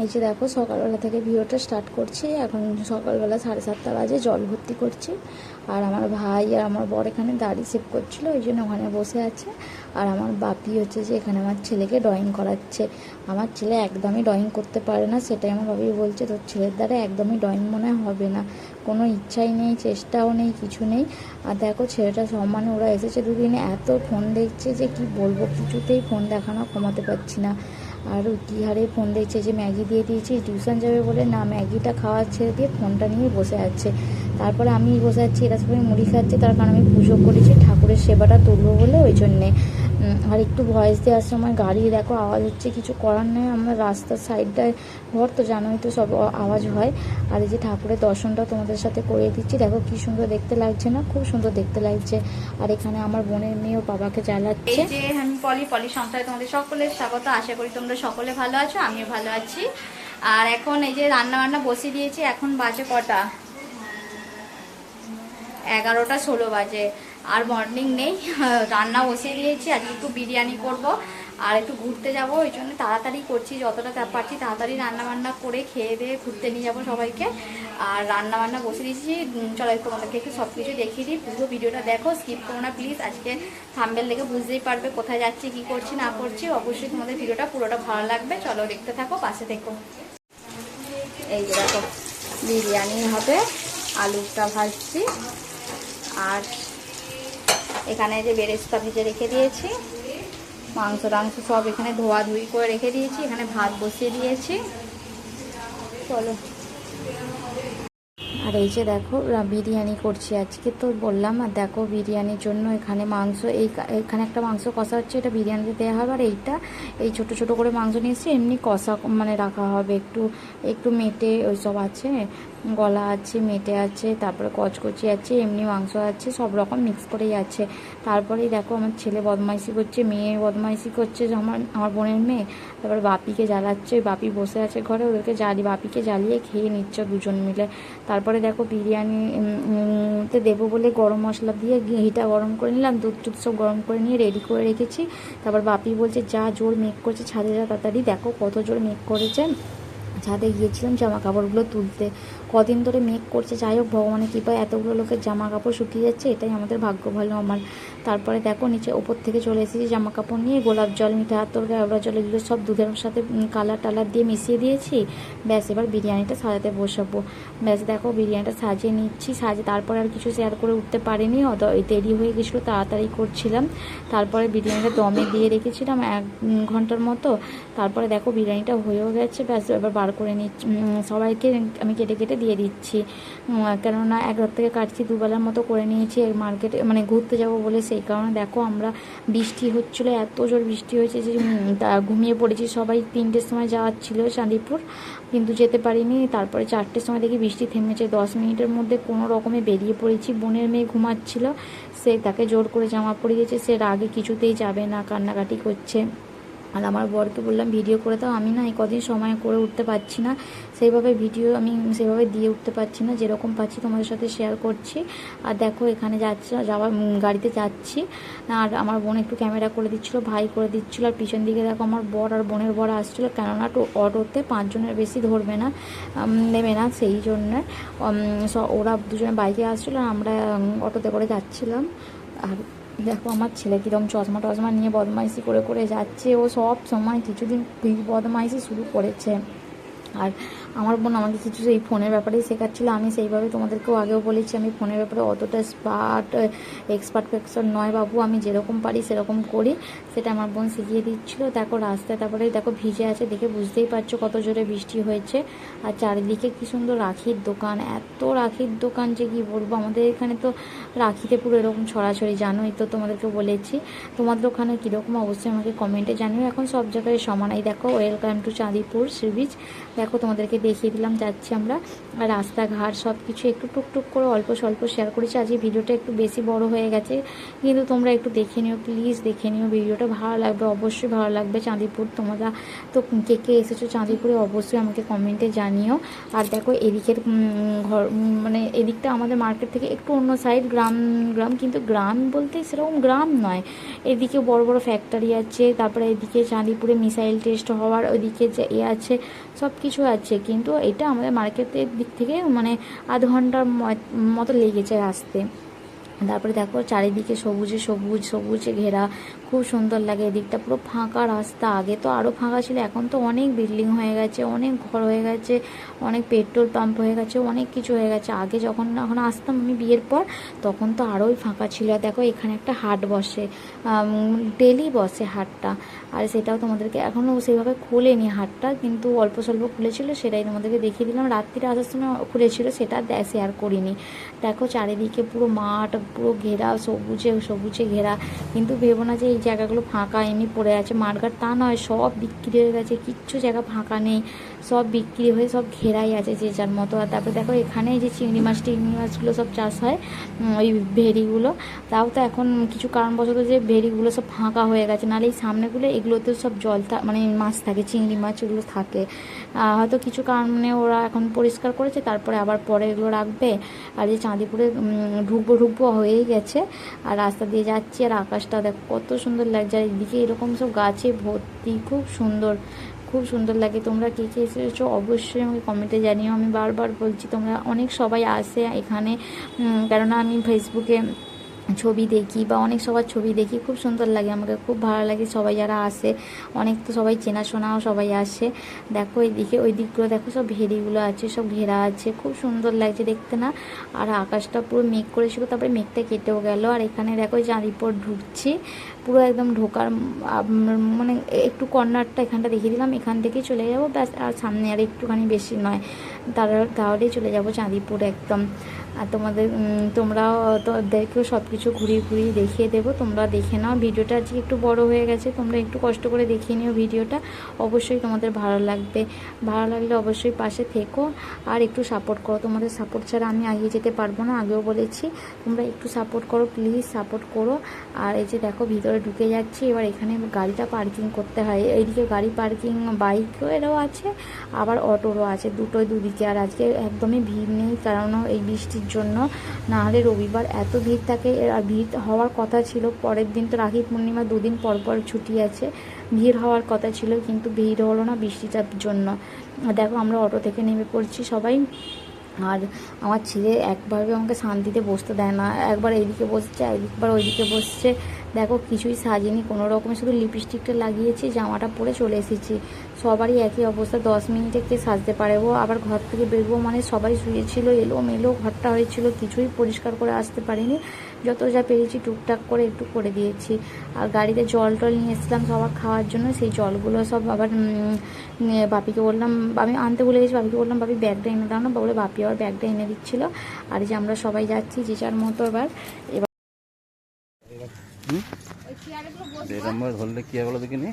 এই যে দেখো, সকালবেলা থেকে ভিডিওটা স্টার্ট করছি। এখন সকালবেলা সাড়ে সাতটা বাজে, জল ভর্তি করছি। আর আমার ভাই আর আমার বর এখানে দাড়ি সেভ করছিল ওই জন্য ওখানে বসে আছে। আর আমার বাপি হচ্ছে যে এখানে আমার ছেলেকে ড্রয়িং করাচ্ছে। আমার ছেলে একদমই ড্রয়িং করতে পারে না, সেটাই আমার বাপি বলছে, তোর ছেলের দ্বারা একদমই ড্রয়িং মনে হবে না। কোনো ইচ্ছাই নেই, চেষ্টাও নেই, কিছু নেই। আর দেখো, ছেলেটা সম্মানে ওরা এসেছে দুদিনে, এত ফোন দেখছে যে কি বলব, কিছুতেই ফোন দেখানো, কমাতে পারছি না। আর কি হারে ফোন দেখছে যে ম্যাগি দিয়ে দিয়েছি টিউশন যাবে বলে না, ম্যাগিটা খাওয়া ছেড়ে দিয়ে ফোনটা নিয়ে বসে আছে। তারপরে আমি বসে আছি, এরা সবাই মুড়ি খাচ্ছে, তার কারণ আমি পুজো করেছি, ঠাকুরের সেবাটা তুলবো বলে ওই জন্যে। আর একটু ভয়েস দেওয়ার সময় গাড়ি দেখো, আওয়াজ হচ্ছে কিছু করার নেই, আমরা রাস্তার সাইডটায় ঘর তো জানোই তো সব আওয়াজ হয়। আর এই যে ঠাকুরের দর্শনটা তোমাদের সাথে করিয়ে দিচ্ছি, দেখো কি সুন্দর দেখতে লাগছে না, খুব সুন্দর দেখতে লাগছে। আর এখানে আমার বোনের মেয়ে বাবাকে জ্বালাচ্ছে। যে আমি পলি পলি সংসারে তোমাদের সকলের স্বাগত, আশা করি তোমরা সকলে ভালো আছো, আমিও ভালো আছি। আর এখন এই যে রান্না বান্না বসিয়ে দিয়েছি, এখন বাজে কটা? এগারোটা ষোলো বাজে। আর মর্নিং নেই। রান্না বসিয়ে দিয়েছি, আজকে একটু বিরিয়ানি করব, আর একটু ঘুরতে যাব, ওই জন্য তাড়াতাড়ি করছি, যতটা পারছি তাড়াতাড়ি রান্না বান্না করে খেয়ে দিয়ে ঘুরতে নিয়ে যাব সবাইকে। আর রান্না বান্না বসে দিয়েছি চলো একটু তোমাদেরকে একটু সব কিছু দেখিয়ে দিই, পুরো ভিডিওটা দেখো স্কিপ করো না প্লিজ আজকে থাম্বেল দেখে বুঝতেই পারবে কোথায় যাচ্ছি, কি করছি, না করছি, অবশ্যই তোমাদের ভিডিওটা পুরোটা ভালো লাগবে। চলো দেখতে থাকো, পাশে থেকো। এই দেখো, বিরিয়ানি হবে, আলুটা ভাজছি, আর এখানে যে বেরেস্তা ভেজে রেখে দিয়েছি, মাংস টাংস সব এখানে ধোয়া ধুই করে রেখে দিয়েছি, এখানে ভাত বসিয়ে দিয়েছি। চলো। আর এই যে দেখো বিরিয়ানি করছি আজকে তো বললাম, আর দেখো বিরিয়ানির জন্য এখানে মাংস, এই এখানে একটা মাংস কষা হচ্ছে, এটা বিরিয়ানিতে দেওয়া হবে, আর এইটা, এই ছোট ছোট করে মাংস নিয়েছি, এমনি কষা মানে রাখা হবে, একটু একটু মেটে ওই সব আছে গলা আছে মেটে আছে তারপরে কচকচি আছে এমনি মাংস আছে সব রকম মিক্স করেই আছে। তারপরেই দেখো আমার ছেলে বদমাইশি করছে মেয়ে বদমাইশি করছে আমার আমার বোনের মেয়ে। তারপরে বাপিকে জ্বালাচ্ছে বাপি বসে আছে ঘরে ওদেরকে জ্বালি বাপিকে জ্বালিয়ে খেয়ে নিচ্ছে দুজন মিলে। তারপরে দেখো বিরিয়ানি উম, উম, তে দেবো বলে গরম মশলা দিয়ে ঘিটা গরম করে নিলাম দুধ টুধ সব গরম করে নিয়ে রেডি করে রেখেছি। তারপর বাপি বলছে যা জোর মেঘ করছে ছাদে যা তাড়াতাড়ি দেখো কত জোর মেঘ করেছে। ছাদে গিয়েছিলাম জামা কাপড়গুলো তুলতে। কদিন ধরে মেঘ করছে, যাই হোক, ভগবানের কৃপায় এতগুলো লোকের জামা কাপড় শুকিয়ে যাচ্ছে, এটাই আমাদের ভাগ্য ভালো আমার। তারপরে দেখো, নিচে ওপর থেকে চলে এসেছি জামা কাপড় নিয়ে, গোলাপ জল, মিঠা হাতর গাবড়া জল, এগুলো সব দুধের সাথে কালার টালার দিয়ে মিশিয়ে দিয়েছি। ব্যাস, এবার বিরিয়ানিটা সাজাতে বসাবো। ব্যাস, দেখো, বিরিয়ানিটা সাজিয়ে নিচ্ছি, সাজিয়ে তারপরে আর কিছু শেয়ার করে উঠতে পারিনি দেরি হয়ে গেছিল, তাড়াতাড়ি করছিলাম। তারপরে বিরিয়ানিটা দমে দিয়ে রেখেছিলাম এক ঘণ্টার মতো। তারপরে দেখো, বিরিয়ানিটা হয়েও গেছে, ব্যাস, এবার বার করে নিচ্ছি। সবাইকে আমি কেটে কেটে দিয়ে দিচ্ছি। কেননা এক রাত থেকে কাটছি, দুবেলার মতো করে নিয়েছি মার্কেটে মানে ঘুরতে যাব বলে সেই কারণে। দেখো, আমরা বৃষ্টি হচ্ছিল, এত জোর বৃষ্টি হয়েছে যে ঘুমিয়ে পড়েছি। সবাই তিনটের সময় যাওয়ার ছিল চাঁদিপুর, কিন্তু যেতে পারিনি। তারপরে চারটের সময় দেখি বৃষ্টি থেমেছে। দশ মিনিটের মধ্যে কোনো রকমে বেরিয়ে পড়েছি। বোনের মেয়ে ঘুমাচ্ছিল, সে তাকে জোর করে জামা পরিয়েছে সে রাগে কিছুতেই যাবে না, কান্নাকাটি করছে। আর আমার বরকে বললাম, ভিডিও করে দাও, আমি না এই কদিন সময় করে উঠতে পারছি না। সেইভাবে ভিডিও আমি সেভাবে দিয়ে উঠতে পারছি না, যেরকম পাচ্ছি তোমাদের সাথে শেয়ার করছি। আর দেখো, এখানে যাচ্ছি, যাওয়ার গাড়িতে যাচ্ছি। আর আমার বোন একটু ক্যামেরা করে দিচ্ছিল, ভাই করে দিচ্ছিল। আর পিছন দিকে দেখো, আমার বর আর বোনের বর আসছিল। কেননা অটোতে পাঁচজনের বেশি ধরবে না নেবে না সেই জন্যে। ওরা দুজনে বাইকে আসছিল, আর আমরা অটোতে করে যাচ্ছিলাম। আর দেখো আমার ছেলে কীরকম চশমা টশমা নিয়ে বদমাইশি করে করে যাচ্ছে, ও সব সময় কিছুদিন বদমাইশি শুরু করেছে। আর আমার বোন আমাকে কিছু সেই ফোনের ব্যাপারেই শেখাচ্ছিলো, আমি সেইভাবে তোমাদেরকেও আগেও বলেছি, আমি ফোনের ব্যাপারে অতটা স্পার্ট এক্সপার্ট ফেক্সপার্ট নয় বাবু, আমি যেরকম পারি সেরকম করি। সেটা আমার বোন শিখিয়ে দিচ্ছিল। দেখো রাস্তায় তারপরে দেখো ভিজে আছে দেখে বুঝতেই পারছ কত জোরে বৃষ্টি হয়েছে। আর চারিদিকে কি সুন্দর রাখির দোকান, এত রাখির দোকান যে কি বলব? আমাদের এখানে তো রাখিতে পুরো এরকম ছড়াছড়ি, জানোই তো তোমাদেরকে বলেছি। তোমাদের ওখানে কীরকম অবশ্যই আমাকে কমেন্টে জানিও। এখন সব জায়গায় সমান। এই দেখো welcome to Chandipur sea beach দেখো তোমাদেরকে দেখিয়ে দিলাম, যাচ্ছি আমরা। রাস্তাঘাট সব কিছু একটু টুকটুক করে অল্প স্বল্প শেয়ার করেছি। আজকে ভিডিওটা একটু বেশি বড় হয়ে গেছে। কিন্তু তোমরা একটু দেখে নিও প্লিজ দেখে নিও ভিডিওটা। ভালো লাগবে, অবশ্যই ভালো লাগবে। চাঁদিপুর তোমরা তো কে কে এসেছ চাঁদিপুরে অবশ্যই আমাকে কমেন্টে জানিও। আর দেখো এদিকের ঘর মানে এদিকটা আমাদের মার্কেট থেকে একটু অন্য সাইড গ্রাম গ্রাম কিন্তু গ্রাম বলতে সেরকম গ্রাম নয়। এদিকে বড় বড় ফ্যাক্টরি আছে, তারপরে এদিকে চাঁদিপুরে মিসাইল টেস্ট হওয়ার ওইদিকে যে এ আছে সব কিছু আছে। কিন্তু এটা আমাদের মার্কেটের দিক থেকে মানে আধ ঘণ্টার মতো লেগেছে আসতে তারপরে দেখো চারিদিকে সবুজে সবুজ, সবুজে ঘেরা খুব সুন্দর লাগে, এদিকটা পুরো ফাঁকা রাস্তা। আগে তো আরও ফাঁকা ছিল, এখন তো অনেক বিল্ডিং হয়ে গেছে, অনেক ঘর হয়ে গেছে, অনেক পেট্রোল পাম্প হয়ে গেছে, অনেক কিছু হয়ে গেছে। আগে যখন এখন আসতাম আমি বিয়ের পর, তখন তো আরোই ফাঁকা ছিল। দেখো, এখানে একটা হাট বসে ডেলি বসে হাটটা। আর সেটাও তোমাদেরকে এখনও সেইভাবে খুলেনি হাটটা, কিন্তু অল্প স্বল্প খুলেছিল, সেটাই তোমাদেরকে দেখিয়ে দিলাম। রাত্রিরে আসার সময় খুলেছিল, সেটা শেয়ার করিনি। দেখো, চারিদিকে পুরো মাঠ, পুরো ঘেরা, সবুজে সবুজে ঘেরা। কিন্তু ভেবো না যে এই জায়গাগুলো ফাঁকা, এমনি পড়ে আছে, মাঠঘাট তা নয়, সব বিক্রি হয়ে গেছে, কিচ্ছু জায়গা ফাঁকা নেই। সব বিক্রি হয়ে সব ঘেরাই আছে যে যার মতো। আর তারপরে দেখো এখানে যে চিংড়ি মাছ, টিংড়ি মাছগুলো সব চাষ হয় ওই ভেরিগুলো তাও তো এখন কিছু কারণবশত যে ভেড়িগুলো সব ফাঁকা হয়ে গেছে, নাহলে এই সামনেগুলো, এগুলোতেও সব জল মানে মাছ থাকে, চিংড়ি মাছ এগুলো থাকে হয়তো কিছু কারণে ওরা এখন পরিষ্কার করেছে, তারপরে আবার পরে এগুলো রাখবে। আর যে চাঁদিপুরে ঢুকবো ঢুকবো হয়েই গেছে। আর রাস্তা দিয়ে যাচ্ছি, আর আকাশটা দেখো কত সুন্দর লাগছে। আর এদিকে এরকম সব গাছে ভর্তি, খুব সুন্দর। খুব সুন্দর লাগে। তোমরা কে কে এসেছ অবশ্যই আমাকে কমেন্টে জানিও। আমি বারবার বলছি, তোমরা অনেক সবাই আসে এখানে। কেননা আমি ফেসবুকে ছবি দেখি বা অনেক সবার ছবি দেখি, খুব সুন্দর লাগে, আমাকে খুব ভালো লাগে। সবাই যারা আসে, অনেক তো সবাই চেনাশোনাও সবাই আসে। দেখো এইদিকে, ওই দিকগুলো দেখো, সব ভেড়িগুলো আছে, সব ঘেরা আছে, খুব সুন্দর লাগছে দেখতে না। আর আকাশটা পুরো মেঘ করেছিল তারপরে মেঘটা কেটেও গেল। আর এখানে দেখো চাঁদিপুর ঢুকছি, পুরো একদম ঢোকার মানে একটু কর্নারটা এখানটা দেখিয়ে দিলাম, এখান থেকে চলে যাব, ব্যাস, আর সামনে আর একটুখানি বেশি নয়। তারা, তাহলেই চলে যাব চাঁদিপুর একদম। আর তোমাদের তোমরাও তোদেরকেও সব কিছু ঘুরিয়ে ঘুরিয়ে দেখিয়ে দেবো। তোমরা দেখে নাও। ভিডিওটা আজকে একটু বড় হয়ে গেছে। তোমরা একটু কষ্ট করে দেখিয়ে নিও ভিডিওটা। অবশ্যই তোমাদের ভালো লাগবে। ভালো লাগলে অবশ্যই পাশে থেকো। আর একটু সাপোর্ট করো। তোমাদের সাপোর্ট ছাড়া আমি এগিয়ে যেতে পারব না। আগেও বলেছি, তোমরা একটু সাপোর্ট করো। প্লিজ সাপোর্ট করো। আর এই যে দেখো, ভিতরে ঢুকে যাচ্ছি। এবার এখানে গাড়িটা পার্কিং করতে হয়। এইদিকে গাড়ি পার্কিং বাইকেরও আছে, আবার অটোরও আছে। দুটোই দুদিকে। আর আজকে একদমই ভিড় নেই, কারণ এই বৃষ্টির জন্য। না হলে রবিবার এত ভিড় থাকে আর ভিড় হওয়ার কথা ছিল। পরের দিন তো রাখি পূর্ণিমা দুদিন পর পর ছুটি আছে। ভিড় হওয়ার কথা ছিল, কিন্তু ভিড় হলো না বৃষ্টিটার জন্য। দেখো, আমরা অটো থেকে নেমে পড়ছি সবাই। আর আমার ছেলে একবারও আমাকে শান্তিতে বসতে দেয় না, একবার এইদিকে বসছে একবার ওইদিকে বসছে। দেখো কিছুই সাজেনি, কোনো রকমে শুধু লিপস্টিকটা লাগিয়েছি, জামাটা পরে চলে এসেছি। সবারই একই অবস্থা, দশ মিনিটে কে সাজতে পারব আবার ঘর থেকে বেরবো মানে সবাই শুয়েছিল এলো মেলো ঘরটা হয়েছিল, কিছুই পরিষ্কার করে আসতে পারিনি। যত যা পেরেছি টুকটাক করে একটু করে দিয়েছি। আর গাড়িতে জল টল নিয়ে এসেছিলাম সবার খাওয়ার জন্য সেই জলগুলো সব আবার নিয়ে বাপিকে বললাম আমি আনতে ভুলে গেছি বাপিকে বললাম বাপি ব্যাগটা এনে দাও না। বলে বাপি আবার ব্যাগটা এনে দিচ্ছিল। আর যে আমরা সবাই যাচ্ছি যে যার মতো এবার। এবার ধরলে কি বলো দেখিনি?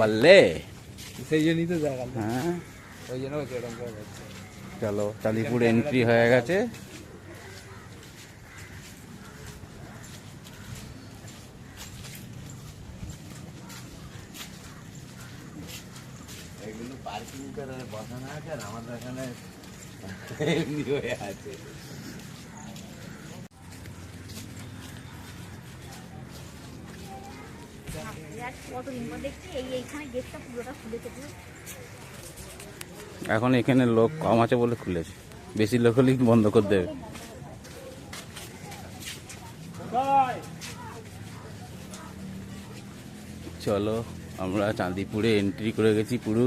পারলে? সেই জন্যই তো দেখালাম হ্যাঁ। ওই জন্য চলো চালিপুর এন্ট্রি হয়ে গেছে। এখন এখানে লোক কম আছে বলে খুলেছে। বেশি লোক হলেই বন্ধ করে দেবে। চলো, আমরা চাঁদিপুরে এন্ট্রি করে গেছি পুরো।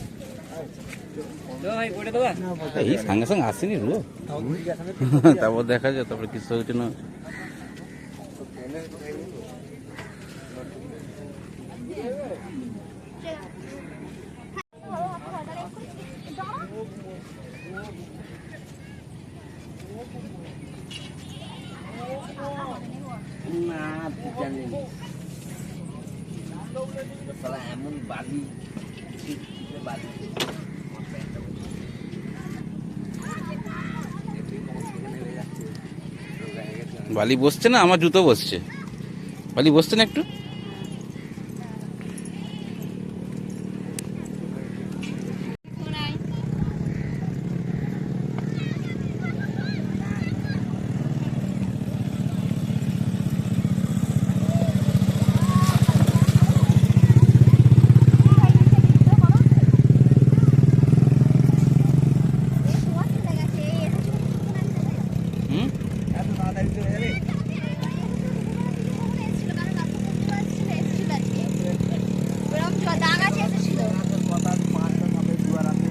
এই সঙ্গে সঙ্গে আসেনি রুলো তারপর দেখা যায় তারপরে কিছু না। বালি বসছে না আমার জুতো বসছে। বালি বসছে না একটু হুম এত তাড়াতাড়ি চলে যাবে কথা পাঁচটা মাথায় দুয়ার আছে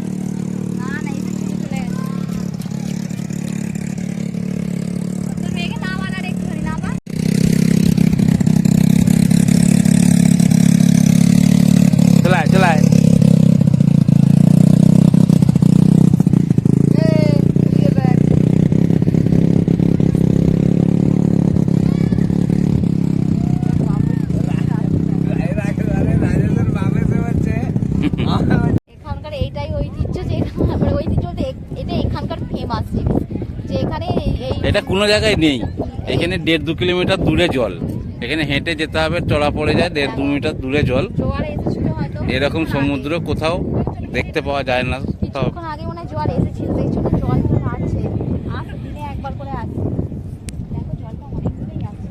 চলায় চলায় আরে রাজেন্দ্র বামে সে হচ্ছে এখানকার এইটাই ঐতিহ্য যে এখানে- মানে ঐতিহ্য বলতে এ- এটা এখানকার ফেমাস জিনিস যে এখানে এই- এই এটা কোনো জায়গায় নেই। এখানে দেড় দু কিলোমিটার দূরে জল। এখানে হেঁটে যেতে হবে চড়া পড়ে যায় দেড় দু মিটার দূরে জল। জোয়ার এসেছিল হয়তো। এরকম সমুদ্র কোথাও দেখতে পাওয়া যায় না। দেখো জলটা অনেকগুলোই আছে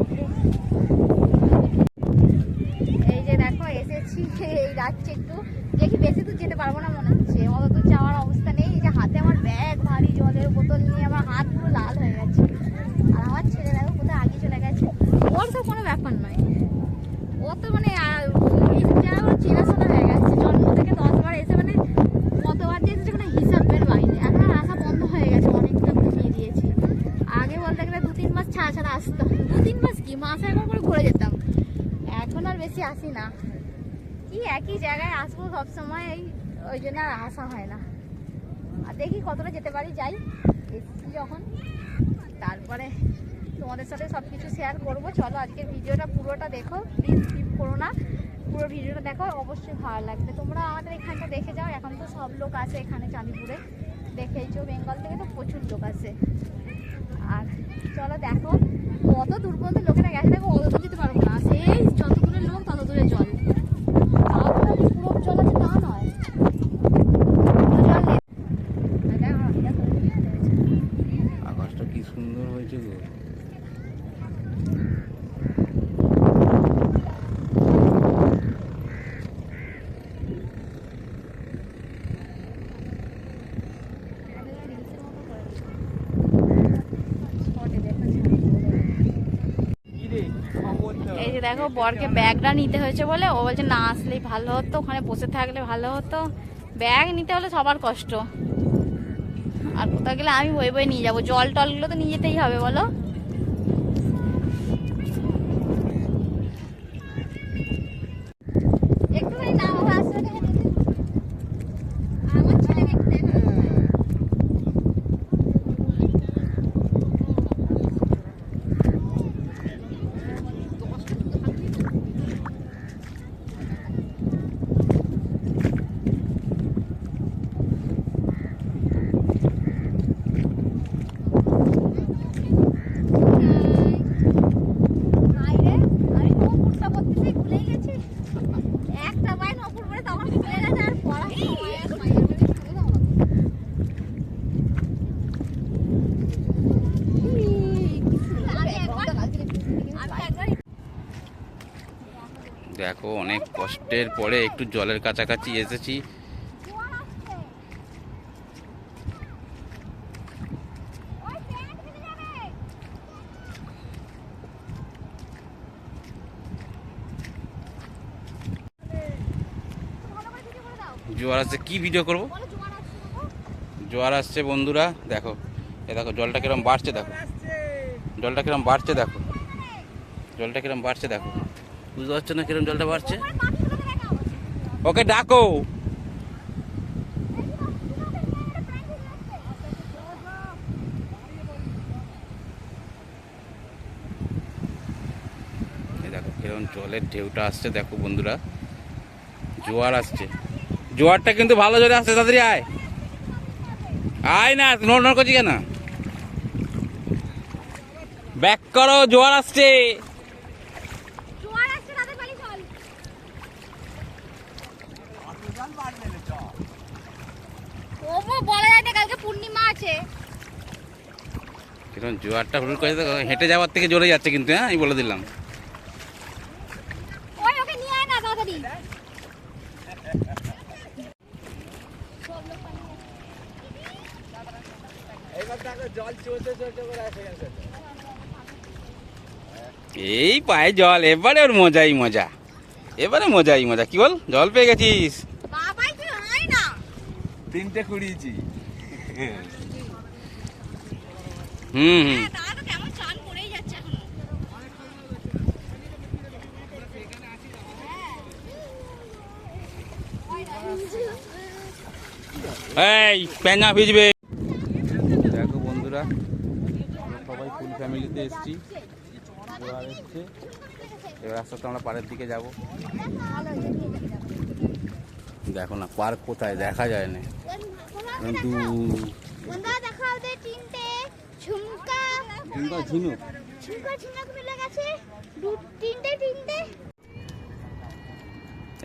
এই যে দেখো এসেছি। এই যাচ্ছে একটু। দেখি বেশি দূর যেতে পারব না মনে হচ্ছে। অত দূর যাওয়ার অবস্থা নেই। যে হাতে আমার ব্যাগ ভারী জলের বোতল নিয়ে আমার হাত পুরো লাল হয়ে গেছে আর আমার ছেলে দেখো কোথায় আগে চলে গেছে ওর তো কোনো ব্যাপার নয় ও তো মানে চেনাশোনা হয়ে গেছে। জন্ম থেকে দশবার এসে মানে কতবার যে কোনো হিসাবের বাইরে এখন আর আসা বন্ধ হয়ে গেছে, অনেকটা কমিয়ে দিয়েছি। আগে বলতে গেলে দু তিন মাস ছাড়া ছাড়া আসতাম দু তিন মাস কি? মাসে একবার ঘুরে যেতাম। এখন আর বেশি আসি না। কি একই জায়গায় আসব সবসময়, এই, ওই জন্য আর আসা হয় না। আর দেখি কতটা যেতে পারি, যাই। এসেছি যখন। তারপরে তোমাদের সাথে সব কিছু শেয়ার করব। চলো আজকের ভিডিওটা পুরোটা দেখো। প্লিজ করো না। পুরো ভিডিওটা দেখো, অবশ্যই ভালো লাগবে। তোমরা আমাদের এখানটা দেখে যাও, এখন তো সব লোক আছে এখানে চাঁদিপুরে। দেখেইছো, বেঙ্গল থেকে তো প্রচুর লোক আছে। আর চলো দেখো, কত দূর পর্যন্ত লোকেরা গেছে দেখো, অত যেতে পারব না। সেই যত দূরের লোক তত দূরে জল তাও তো যে পুরো জল আছে তা নয় পুরো জল নেই। আর দেখো, এটা তো নিয়ে রয়েছে। আকাশটা কি সুন্দর হয়েছে গো এই যে দেখো, বরকে ব্যাগটা নিতে হয়েছে বলে। ও বলছে, না, আসলেই ভালো হতো, ওখানে বসে থাকলে ভালো হতো। ব্যাগ নিতে হলে সবার কষ্ট। আর কোথাও গেলে আমি বই বই নিয়ে যাব। জল টলগুলো তো নিয়ে যেতেই হবে, বলো একটুখানি না বাবা আসলে আমার ছেলেকে একটু দেখো বাইরে আমি নপুরটা করতেছি ভুলে গেছি একটা পায়ে নপুর পরে তখন ভুলে গেছে আর পড়া আমি একবার আমি একবার দেখো অনেক কষ্টের পরে একটু জলের কাছাকাছি এসেছি। জোয়ার আসছে। কি ভিডিও করব। জোয়ার আসছে বন্ধুরা, দেখো। এ দেখো, জলটা কিরম বাড়ছে, দেখো। জলটা কিরম বাড়ছে, দেখো। জলটা কিরম বাড়ছে, দেখো। বুঝতে পারছ না কিরম জলটা বাড়ছে? ওকে ডাকো। দেখো, কিরম জলের ঢেউটা আসছে, দেখো বন্ধুরা। জোয়ার আসছে। জোয়ারটা কিন্তু ভালো জোরে আসছে, তাড়াতাড়ি আয়। আয় না, নড় নড় করছি কেন? ব্যাক করো, জোয়ার আসছে ওমো বলা যায় না কালকে পূর্ণিমা আছে কীরকম জোয়ারটা হুল করে হেঁটে যাওয়ার থেকে জোরে যাচ্ছে কিন্তু হ্যাঁ? আমি বলে দিলাম। এই পায়ে জল এবারে ওর মজাই মজা। এবারে মজাই মজা। কি বল? জল পেয়ে গেছিস? তিনটে কুড়িয়েছি। হুম হুম। দাদা তো কেমন চান করেই যাচ্ছে এখনও। এই প্যাঙা ভিজবে। দেখো বন্ধুরা আমরা সবাই ফুল ফ্যামিলিতে এসেছি। জোয়ার এসছে এবার আস্তে আস্তে আমরা পাড়ের দিকে যাব। দেখো না পার্ক কোথায়? দেখা যায় না। একদম ঝুমকা। ঝিনুক ঝিনুক। ঝুমকা ঝিনুক মিলে গেছে। দু তিনটে তিনটে।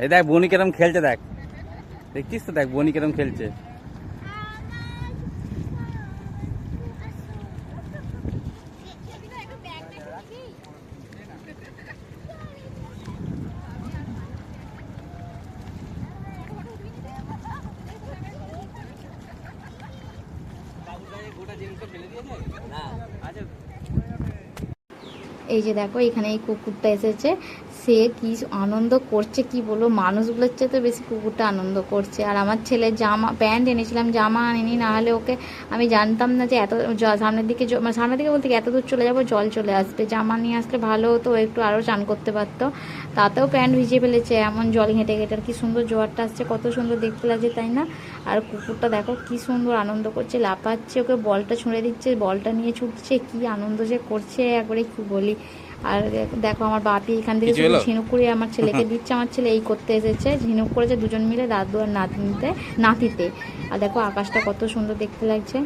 এই দেখ বনি কেরম খেলছে দেখ। দেখছিস তো দেখ বনি কেরম খেলছে। এই যে দেখো এখানে এই কুকুরটা এসেছে। সে কি আনন্দ করছে, কি বলব? মানুষগুলোর চেয়ে তো বেশি কুকুরটা আনন্দ করছে। আর আমার ছেলে জামা, প্যান্ট এনেছিলাম, জামা আনিনি, না হলে ওকে আমি জানতাম না যে এত সামনের দিকে মানে সামনের দিকে বলতে এত দূর চলে যাব, জল চলে আসবে। জামা নিয়ে আসলে ভালো হতো একটু আরও চান করতে পারতো। তাতেও প্যান্ট ভিজে ফেলেছে, এমন জল ঘেঁটে ঘেঁটে। আর কি সুন্দর জোয়ারটা আসছে, কত সুন্দর দেখতে লাগছে, তাই না? আর কুকুরটা দেখো, কি সুন্দর আনন্দ করছে, লাফাচ্ছে, ওকে বলটা ছুঁড়ে দিচ্ছে, বলটা নিয়ে ছুটছে, কি আনন্দ যে করছে, একবারে কি বলি? আর দেখো আমার বাপি এখান থেকে ঝিনুক করে আমার ছেলেকে দিচ্ছে আমার ছেলে এই করতে এসেছে ঝিনুক করেছে দুজন মিলে দাদু আর নাতনিতে নাতিতে। আর দেখো আকাশটা কত সুন্দর দেখতে লাগছে।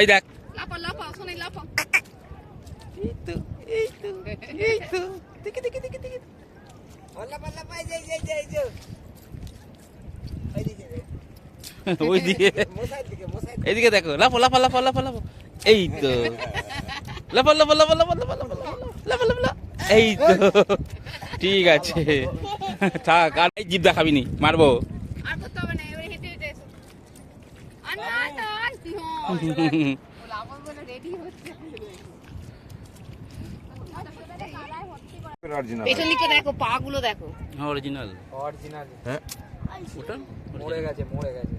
এই দেখ লাফা লাফা শোনে লাফা পাল্লা পাল্লা পাই যাই যাই যাই যাই এইদিকে ওই দিকে মশাই দিকে দেখো লাফো লাফা লাফা লাফা লাফা এই তো লাফা লাফা লাফা লাফা লাফা লাফা লাফা লাফা এই তো ঠিক আছে থাক আর এই জিভ দেখাবি নি মারবো আর করতে হবে না এবারে হেঁটে হেঁটে এসো আর না না লাফা বলে রেডি হচ্ছে অরিজিনাল পেছন দিকে দেখো পা গুলো দেখো অরিজিনাল অরিজিনাল ওটা? মরে গেছে মরে গেছে।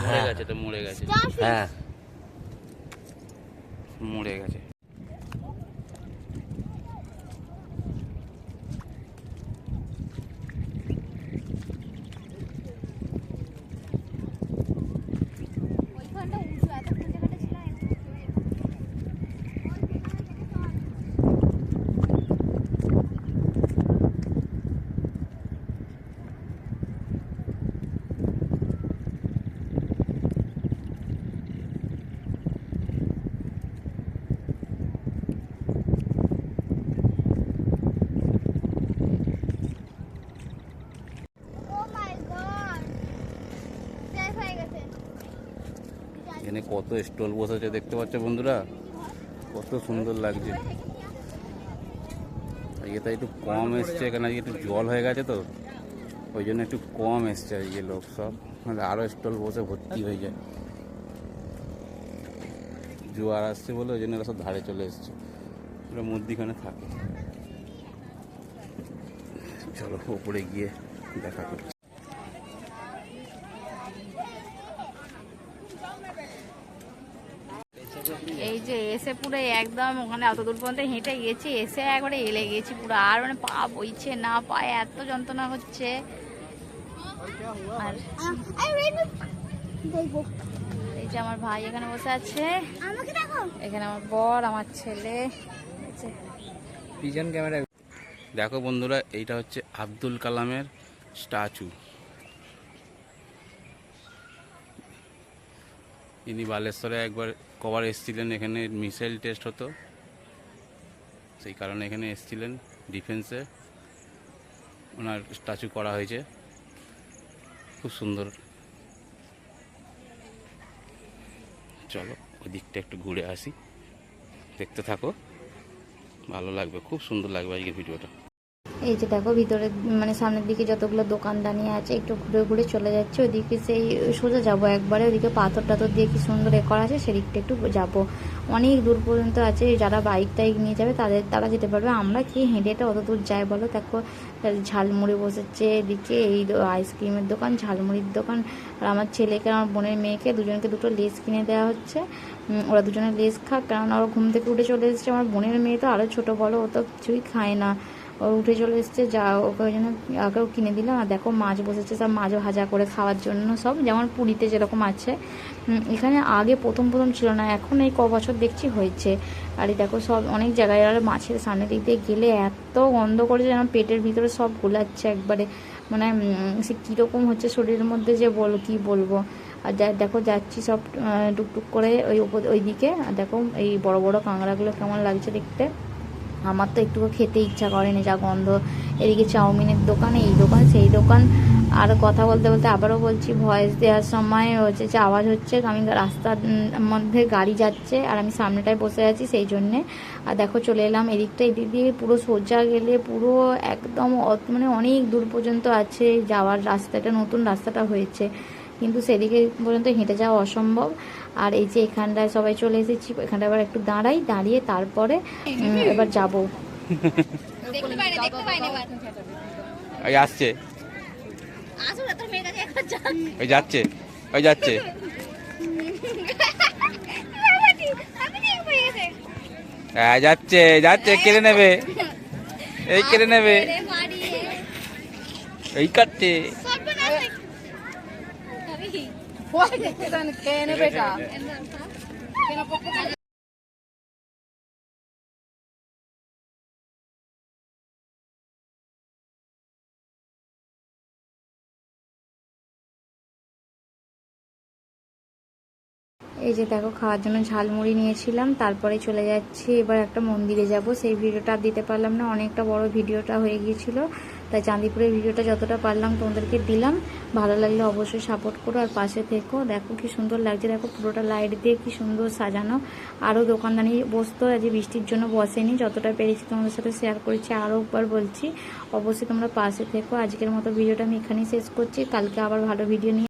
মরে গেছে তো মরে গেছে। হ্যাঁ। মরে গেছে ওইখানটা উঁচু এত জায়গাটা ছিল ও মাই গড সেফ হয়ে গেছে এখানে কত স্টল বসেছে দেখতে পাচ্ছ বন্ধুরা? কত সুন্দর লাগছে। আজকে তাই একটু কম এসছে, এখানে আজকে একটু জল হয়ে গেছে তো। ওই জন্য একটু কম এসছে আজকে লোক সব। মানে আরও স্টল বসে ভর্তি হয়ে যায়। জোয়ার আসছে বলে ওই জন্য এরা সব ধারে চলে এসছে। ওরা মধ্যিখানে থাকে। চলো, ওপরে গিয়ে দেখা করছি এই যে এসে পুরো একদম ওখানে অত দূর পর্যন্ত হেঁটে গেছি, এসে একবারে এলে গেছি পুরো। আর মানে পা বইছে না, পায়ে এত যন্ত্রণা হচ্ছে। এই যে আমার ভাই এখানে বসে আছে। এখানে আমার বর, আমার ছেলে। ক্যামেরা। দেখো বন্ধুরা, এইটা হচ্ছে আব্দুল কালামের স্ট্যাচু। ইনি বালেশ্বরে একবার কবার এসেছিলেন, এখানে মিসাইল টেস্ট হতো। সেই কারণে এখানে এসেছিলেন ডিফেন্সে। ওনার স্ট্যাচু করা হয়েছে। খুব সুন্দর। চলো ওই দিকটা একটু ঘুরে আসি। দেখতে থাকো। ভালো লাগবে, খুব সুন্দর লাগবে আজকের ভিডিওটা। এই যে দেখো, ভিতরে মানে সামনের দিকে যতগুলো দোকানদানি আছে, একটু ঘুরে ঘুরে চলে যাচ্ছে। ওদিকে সেই, সোজা যাব একবারে। ওদিকে পাথর টাথর দিয়ে কি সুন্দর এ করা আছে, সেদিকটা একটু যাব। অনেক দূর পর্যন্ত আছে, যারা বাইক টাইক নিয়ে যাবে, তাদের, তারা যেতে পারবে। আমরা কি হেঁটেটা অত দূর যাই বলো? দেখো ঝালমুড়ি বসেছে এদিকে, এই আইসক্রিমের দোকান, ঝালমুড়ির দোকান। আর আমার ছেলেকে, আমার বোনের মেয়েকে, দুজনকে দুটো লেস কিনে দেওয়া হচ্ছে। ওরা দুজনে লেস খাক, কারণ ওরা ঘুম থেকে উঠে চলে এসেছে। আমার বোনের মেয়ে তো আরও ছোটো, বলো, ও তো কিছুই খায় না। ও উঠে চলে এসছে, যা ওকে ওই জন্য ওকেও কিনে দিলাম আর দেখো মাছ বসেছে সব মাছ ভাজা করে খাওয়ার জন্য সব, যেমন পুরীতে যেরকম আছে। এখানে আগে প্রথম প্রথম ছিল না, এখন এই ক বছর দেখছি হয়েছে। আর এই দেখো সব অনেক জায়গায় আর মাছের সামনের দিক দিয়ে গেলে এত গন্ধ করেছে যেন পেটের ভিতরে সব গোলাচ্ছে একবারে। মানে সে কীরকম হচ্ছে শরীরের মধ্যে যে বল, কি বলব? আর যা, দেখো যাচ্ছি সব টুকটুক করে ওই ওই দিকে আর দেখো এই বড় বড় কাঁকড়াগুলো কেমন লাগছে দেখতে। আমার তো একটুকু খেতে ইচ্ছা করেনি যা গন্ধ। এদিকে চাউমিনের দোকান, এই দোকান, সেই দোকান। আর কথা বলতে বলতে আবারও বলছি, ভয়েস দেওয়ার সময় হচ্ছে যে আওয়াজ হচ্ছে, আমি রাস্তার মধ্যে গাড়ি যাচ্ছে আর আমি সামনেটায় বসে আছি সেই জন্যে। আর দেখো চলে এলাম এদিকটা, এদিক দিয়ে পুরো সোজা গেলে পুরো একদম মানে অনেক দূর পর্যন্ত আছে যাওয়ার রাস্তাটা, নতুন রাস্তাটা হয়েছে। কিন্তু সেদিকে পর্যন্ত হেঁটে যাওয়া অসম্ভব। আর এই যে এখানটায় সবাই চলে এসেছি এখানটা আবার একটু দাঁড়াই দাঁড়িয়ে তারপরে এবার যাব। আসছে। ওই যাচ্ছে ওই যাচ্ছে। হ্যাঁ যাচ্ছে যাচ্ছে কেড়ে নেবে। এই কেড়ে নেবে। এই কাটছে। এই যে দেখো, খাওয়ার জন্য ঝালমুড়ি নিয়েছিলাম, তারপরে চলে যাচ্ছি, এবার একটা মন্দিরে যাব। সেই ভিডিওটা দিতে পারলাম না, অনেকটা বড় ভিডিওটা হয়ে গিয়েছিল। তাই চাঁদিপুরের ভিডিওটা যতটা পারলাম তোমাদেরকে দিলাম। ভালো লাগলে অবশ্যই সাপোর্ট করো আর পাশে থেকো। দেখো কি সুন্দর লাগছে, দেখো পুরোটা লাইট দিয়ে কি সুন্দর সাজানো। আরও দোকানদানি বসতো, আজ বৃষ্টির জন্য বসেনি। যতটা পেরেছি তোমাদের সাথে শেয়ার করেছি আরও একবার বলছি। অবশ্যই তোমরা পাশে থেকো। আজকের মতো ভিডিওটা আমি এখানেই শেষ করছি। কালকে আবার ভালো ভিডিও নিয়ে